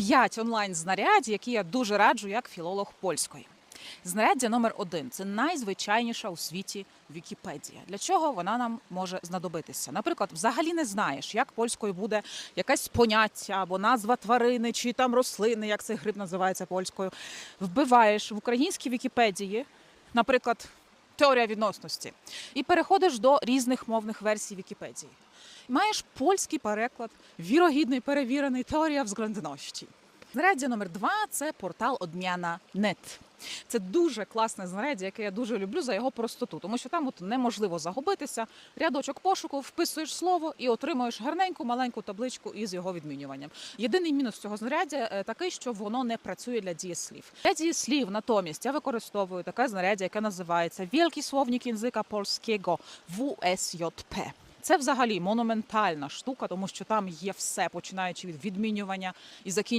п'ять онлайн знарядь, які я дуже раджу як філолог польської. Знаряддя номер один це найзвичайніша у світі Вікіпедія. Для чого вона нам може знадобитися? Наприклад, взагалі не знаєш, як польською буде якесь поняття або назва тварини чи там рослини, як цей гриб називається польською. Вбиваєш в українській Вікіпедії, наприклад, теорія відносності, і переходиш до різних мовних версій Вікіпедії. Маєш польський переклад, вірогідний, перевірений теорія взглядності. Знаряддя номер два це портал Одмяна.нет. Це дуже класне знаряддя, яке я дуже люблю за його простоту, тому що там от неможливо загубитися. Рядочок пошуку, вписуєш слово і отримуєш гарненьку маленьку табличку із його відмінюванням. Єдиний мінус цього знаряддя е, такий, що воно не працює для дієслів. Для дієслів натомість я використовую таке знаряддя, яке називається Wielki Słownik Języka Polskiego WSJP. Це взагалі монументальна штука, тому що там є все, починаючи від відмінювання і закінчуючи